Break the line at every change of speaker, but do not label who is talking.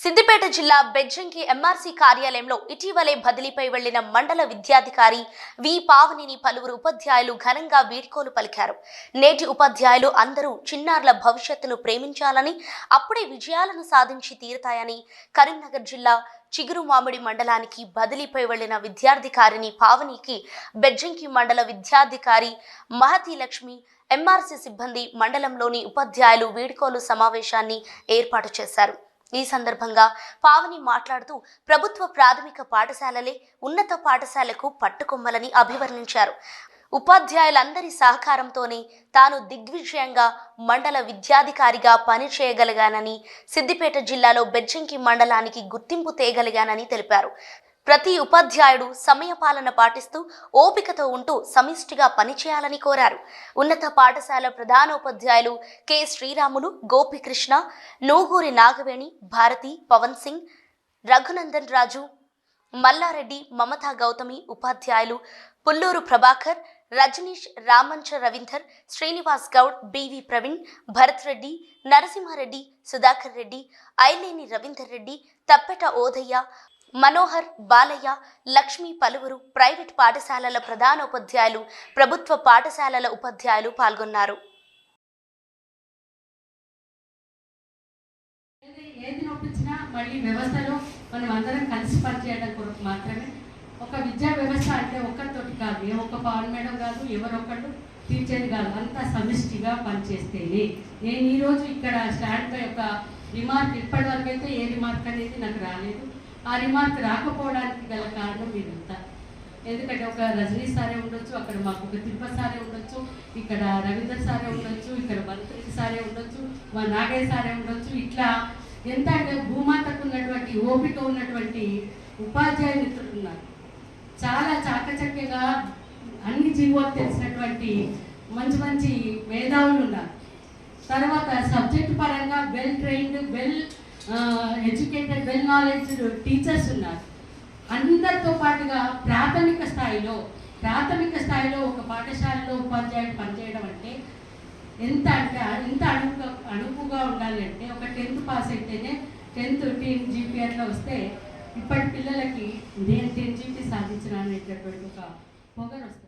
సిద్దిపేట జిల్లా బెజ్జంకి ఎంఆర్సీ కార్యాలయంలో ఇటీవలే బదిలీపై వెళ్ళిన మండల విద్యాధికారి వి పావనిని పలువురు ఉపాధ్యాయులు ఘనంగా వీడ్కోలు పలికారు. నేటి ఉపాధ్యాయులు అందరూ చిన్నారుల భవిష్యత్తును ప్రేమించాలని అప్పుడే విజయాలను సాధించి తీరుతాయని కరీంనగర్ జిల్లా చిగురు మామిడి మండలానికి బదిలీపై వెళ్ళిన విద్యాధికారిని పావనికి బెజ్జంకి మండల విద్యాధికారి మహతి లక్ష్మి ఎంఆర్సీ సిబ్బంది మండలంలోని ఉపాధ్యాయులు వీడ్కోలు సమావేశాన్ని ఏర్పాటు చేశారు. ఈ సందర్భంగా పావని మాట్లాడుతూ ప్రభుత్వ ప్రాథమిక పాఠశాలలే ఉన్నత పాఠశాలకు పట్టుకొమ్మలని అభివర్ణించారు. ఉపాధ్యాయులందరి సహకారంతోనే తాను దిగ్విజయంగా మండల విద్యాధికారిగా పనిచేయగలిగానని సిద్దిపేట జిల్లాలో బెజ్జంకి మండలానికి గుర్తింపు తేగలిగానని తెలిపారు. ప్రతి ఉపాధ్యాయుడు సమయపాలన పాటిస్తూ ఓపికతో ఉంటూ సమిష్టిగా పనిచేయాలని కోరారు. ఉన్నత పాఠశాల ప్రధానోపాధ్యాయులు కె. శ్రీరాములు గోపికృష్ణ నూగూరి నాగవేణి భారతి పవన్ సింగ్ రఘునందన్ రాజు మల్లారెడ్డి మమతా గౌతమి ఉపాధ్యాయులు పుల్లూరు ప్రభాకర్ రజనీష్ రామంచ రవీందర్ శ్రీనివాస్ గౌడ్ బివి ప్రవీణ్ భరత్ రెడ్డి నరసింహారెడ్డి సుధాకర్ రెడ్డి ఐలేని రవీందర్ రెడ్డి తప్పెట ఓదయ్య మనోహర్ బాలయ్య లక్ష్మి పలువురు ప్రైవేట్ పాఠశాలల ప్రధానోపాధ్యాయులు ప్రభుత్వ పాఠశాలల ఉపాధ్యాయులు పాల్గొన్నారు.
ఏది నొప్పించినా మళ్ళీ వ్యవస్థలో మనం అందరం కలిసి పనిచేయడం కొరకు మాత్రమే. ఒక విద్యా వ్యవస్థ అంటే ఒక్కరితోటి కాదు ఏ ఒక్క పవన్ మేడం కాదు ఎవరొక్కళ్ళు టీచర్ కాదు. అంతా సమిష్టిగా పనిచేస్తేనే. నేను ఈరోజు ఇక్కడ స్టాండ్ యొక్క ఒక రిమార్క్ ఇప్పటివరకు అయితే ఏ రిమార్క్ అనేది నాకు రాలేదు. ఆ రిమార్క్ రాకపోవడానికి గల కారణం ఇదంతా. ఎందుకంటే ఒక రజనీ సారే ఉండొచ్చు అక్కడ మాకు ఒక తిరుపతి సారే ఉండొచ్చు ఇక్కడ రవీంద్ర సారే ఉండొచ్చు ఇక్కడ భరతరెడ్డి సారే ఉండొచ్చు మా నాగయ్య సారే ఉండొచ్చు. ఇట్లా ఎంత అంటే భూమాతకు ఉన్నటువంటి ఓపిక ఉన్నటువంటి ఉపాధ్యాయ మిత్రులు ఉన్నారు. చాలా చాకచక్యంగా అన్ని జీవోలు తెలిసినటువంటి మంచి మంచి మేధావులు ఉన్నారు. తర్వాత సబ్జెక్ట్ పరంగా well train educated well knowledge teachers ఉన్నారు. అందరితో పాటుగా ప్రాథమిక స్థాయిలో ప్రాథమిక స్థాయిలో ఒక పాఠశాలలో ఉపాధ్యాయుడు పనిచేయడం అంటే ఎంత అంటే ఎంత అణువుగా అణువుగా ఉండాలి అంటే ఒక టెన్త్ పాస్ అయితేనే టెన్త్ టెన్ జీపీ అట్లా వస్తే ఇప్పటి పిల్లలకి నేను టెన్ జీపీ సాధించిన అనేటటువంటి ఒక పొగరు వస్తుంది.